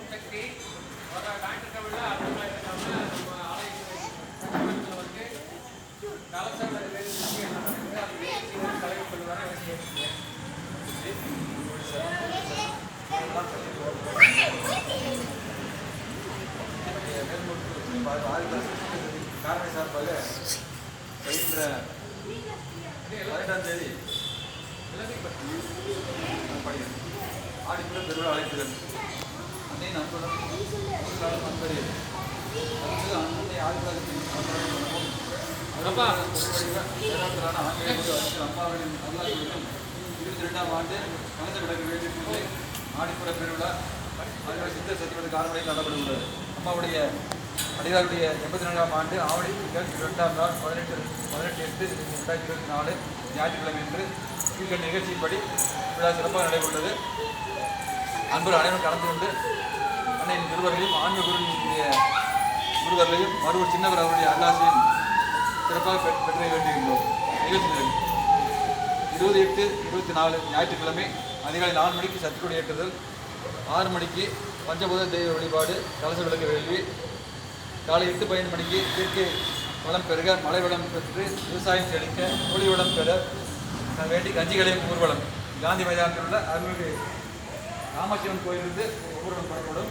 ஓம் சக்தி வர ஞாயிற்றுக்கிழமை அற்புதமாக நம்ம ஆலயத்தில் வந்து கலசம் தலைவர் சொல்லுவாங்க காரணம் சார்பாக வருகின்ற பதினெட்டாம் தேதி படிக்கிறேன் ஆடிப்புற பெருவிழா அழைப்புகள் அன்னை நண்பனும் ஒரு காலம் நண்பரே. அடுத்தது அன்னை ஆதிபுரத்தின் அப்பா. வேளாண்மையான ஆங்கிலேய அம்மாவின் அல்லாஹிலும் இருபத்தி ரெண்டாம் ஆண்டு கலந்த விளக்கு வேண்டிய ஆடிப்புற பெருவிழா ஆதிவாசி சித்த சத்தியமத காரணமாக நடத்தப்படுகிறது அம்மாவுடைய அடியாருடைய எண்பத்தி ரெண்டாம் ஆண்டு ஆவணி திங்கள் இரண்டாம் நாள் பதினெட்டு பதினெட்டு எட்டு ரெண்டாயிரத்தி இருபத்தி நாலு ஞாயிற்றுக்கிழமை என்று கீழ்கண்ட நிகழ்ச்சியின்படி விழா சிறப்பாக நடைபெறுகிறது அன்பர் அனைவரும் கலந்து கொண்டு அன்னையின் நிறுவர்களையும் ஆன்மீக குருவினுடைய குருவர்களையும் மறுவர் சின்னவர் அவருடைய அல்லாசையும் சிறப்பாக பெற் பெற்ற வேண்டியிருந்தோம் நிகழ்ச்சி இருபது எட்டு இருபத்தி நாலு ஞாயிற்றுக்கிழமை அதிகாலை நாலு மணிக்கு சத்துக்குடி ஏற்றுதல் ஆறு மணிக்கு பஞ்சபூத தெய்வ வழிபாடு கலச விளக்கு வேள்வி காலை எட்டு பதினொன்று மணிக்கு இயற்கை வளம் பெருக மழை வளம் பெற்று விவசாயம் செழிக்க ஒளி வளம் பெற வேண்டி கஞ்சிகளையும் ஊர்வலம். காந்தி மைதானத்தில் உள்ள அருள்மிகு ராமசிவன் கோயிலிருந்து ஊர்வலம் புறப்படும்.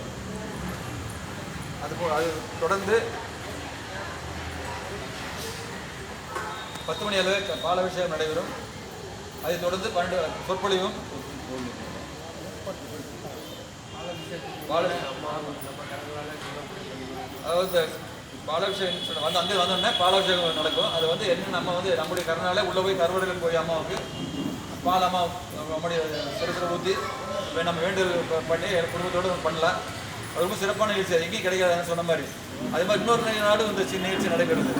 அதுபோல் அது தொடர்ந்து பத்து மணி அளவு பாலபிஷேகம் பாலாபிஷேகம் நடைபெறும். அதைத் தொடர்ந்து பன்னெண்டு சொற்பொழிவும். அதாவது பாலாபிஷேகம் வந்து அங்கே வந்தோடனே பாலாபிஷேகம் நடக்கும். அது வந்து என்ன நம்ம வந்து நம்முடைய கருணால உள்ளே போய் கருவடையில் போய் அம்மாவுக்கு பால் அம்மா நம்முடைய சிறுசிற ஊற்றி நம்ம வேண்டுதல் பண்ணி குடும்பத்தோடு பண்ணலாம். அது ரொம்ப சிறப்பான நிகழ்ச்சி. அது எங்கேயும் கிடைக்காதுன்னு சொன்ன மாதிரி. அதே மாதிரி இன்னொரு நாடும் இந்த சின்ன நிகழ்ச்சி நடைபெறுது.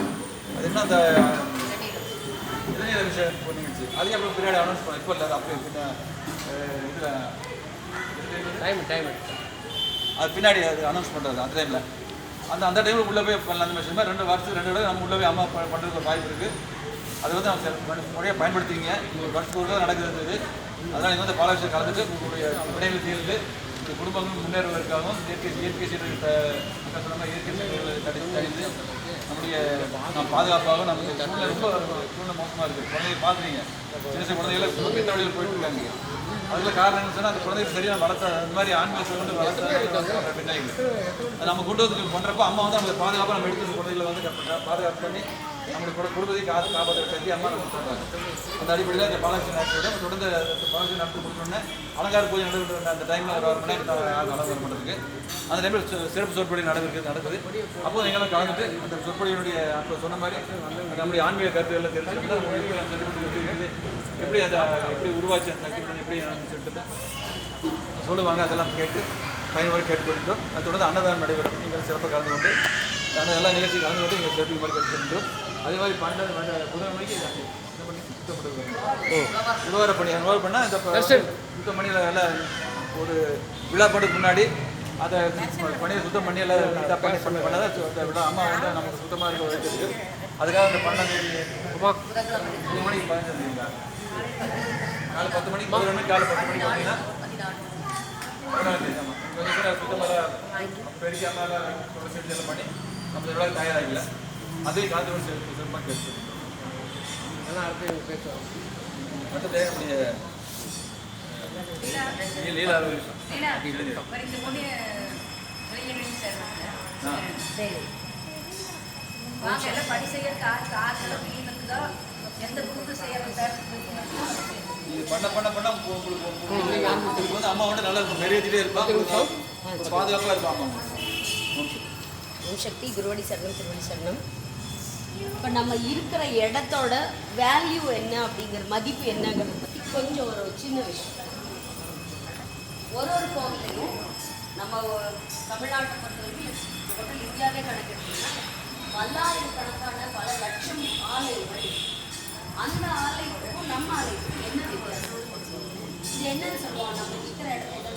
அது என்ன அந்த இளைஞர் விஷயம் நிகழ்ச்சி. அதையும் அப்புறம் பின்னாடி அனௌன்ஸ் பண்ண இப்போ இல்லை அப்படியே பின்ன இதில் டைம் டைம் அது பின்னாடி அது அனௌன்ஸ் பண்ணுறது அந்த டைமில் அந்த அந்த டைமில் உள்ளே போய் பண்ணலாம். அந்த மாதிரி ரெண்டு வருஷத்துக்கு ரெண்டு தடவை நம்ம உள்ளே போய் அம்மா பண்ணுறதுக்கு வாய்ப்பு இருக்குது அது வந்து பண்ணி- முறையாக பயன்படுத்திங்க உங்களுக்கு வருஷத்துக்கு ஒரு நடக்கிறது அதனால் நீங்கள் வந்து பாலாபிஷேகம் கலந்துட்டு உங்களுடைய வினைகள் தீர்ந்து உங்கள் குடும்பங்கள் முன்னேறுவதற்காகவும் இயற்கை இயற்கை சீரழிவு மக்கள் இயற்கை சீரழிவுகளை தடை தடைந்து நம்முடைய நாம் பாதுகாப்பாக நமக்கு சூழ்நிலை ரொம்ப சூழ்நிலை மோசமாக இருக்குது குழந்தைய பார்க்குறீங்க சின்ன சின்ன குழந்தைகளை ரொம்ப பித்த வழியில் போயிட்டு இருக்காங்க. அதில் காரணம் என்ன அந்த குழந்தைகள் சரியாக வளர்த்த அந்த மாதிரி ஆண்கள் வந்து வளர்த்த பின்னாடி அது நம்ம கொண்டு வந்து அம்மா வந்து நம்ம பாதுகாப்பாக நம்ம எடுத்து குழந்தைகளை வந்து பாதுகாப்பு பண்ணி நம்மளுக்கு குடும்பத்தை காசு காப்பாற்ற சக்தி அம்மா நம்ம சொல்கிறாங்க அந்த அடிப்படையில் அந்த பாலாஜி நாட்டோட தொடர்ந்து பாலாஜி நடத்தி கொடுத்தோன்னே அலங்கார பூஜை நடைபெற்ற அந்த டைமில் ஒரு ஆறு மணி நேரம் அலங்காரம் பண்ணுறதுக்கு அந்த டைமில் சிறப்பு சொற்பொழி நடந்திருக்கு நடக்குது. அப்போது நீங்களும் கலந்துட்டு அந்த சொற்பொழியினுடைய அப்போ சொன்ன மாதிரி நம்முடைய ஆன்மீக கருத்துக்களை தெரிஞ்சுக்கிட்டு எப்படி எப்படி எப்படி அதை எப்படி உருவாச்சு அந்த சக்தி எப்படி சொல்லிட்டு சொல்லுவாங்க. அதெல்லாம் கேட்டு பயனுள்ள கேட்டுக்கொண்டோம் அது தொடர்ந்து அன்னதானம் நடைபெறும். நீங்கள் சிறப்பாக கலந்து கொண்டு அந்த எல்லா நிகழ்ச்சி கலந்து கொண்டு நீங்கள் சிறப்பு மாதிரி கேட்டுக்கொண்டோம் அதே மாதிரி பன்னெண்டு மணி புதன் மணிக்கு இது பண்ணி சுத்தப்படுத்துவோம் உழவர பணி உழவர் பண்ணால் இந்த சுத்தம் பணியில் எல்லாம் ஒரு விழா பண்ணுறதுக்கு முன்னாடி அதை பணியை சுத்தம் பண்ணி எல்லாம் நீட்டாக பண்ணி பண்ண பண்ணாதான் சு- அந்த விழா அம்மா வந்து நமக்கு சுத்தமாக இருக்க வைக்கிறது அதுக்காக அந்த பன்னெண்டு மூணு மணிக்கு பதினஞ்சு காலை பத்து மணிக்கு பதினொரு மணிக்கு காலை பத்து மணிக்கு வந்தீங்கன்னா சுத்தமாக செஞ்சு எல்லாம் பண்ணி நம்ம விழா தயாராகல பேசுவோம். நம்முடைய லீலா. வாங்க. எல்லாம் படி செய்ய கார் கார்கள் வீட்டுக்குதோ எந்த குரூப்பு செய்ய இது பண்ண பண்ண பண்ண உங்க- உங்களுக்கு உங்களுக்கு உங்களுக்கு வந்து அம்மா வந்து நல்லா இருக்கும். நிறைவேற்றிட்டே இருப்பா உங்களுக்கு பாதுகாப்பாக இருப்பா அம்மா. ஓம் சக்தி குருவடி சரணம் திருவடி சரணம். இப்போ நம்ம இருக்கிற இடத்தோட வேல்யூ என்ன அப்படிங்கிற மதிப்பு என்னங்கிறத பற்றி கொஞ்சம் ஒரு சின்ன விஷயம். ஒரு ஒரு கோவிலையும் நம்ம தமிழ்நாட்டை பொறுத்தவரைக்கும் டோட்டல் இந்தியாவே கணக்கெடுத்தீங்கன்னா பல்லாயிரக்கணக்கான பல லட்சம் ஆலயங்கள் அந்த ஆலயத்துக்கும் நம்ம ஆலயத்துக்கும் என்ன வித்தியாசம்? இது என்னன்னு சொல்லுவோம் நம்ம இருக்கிற இடத்துல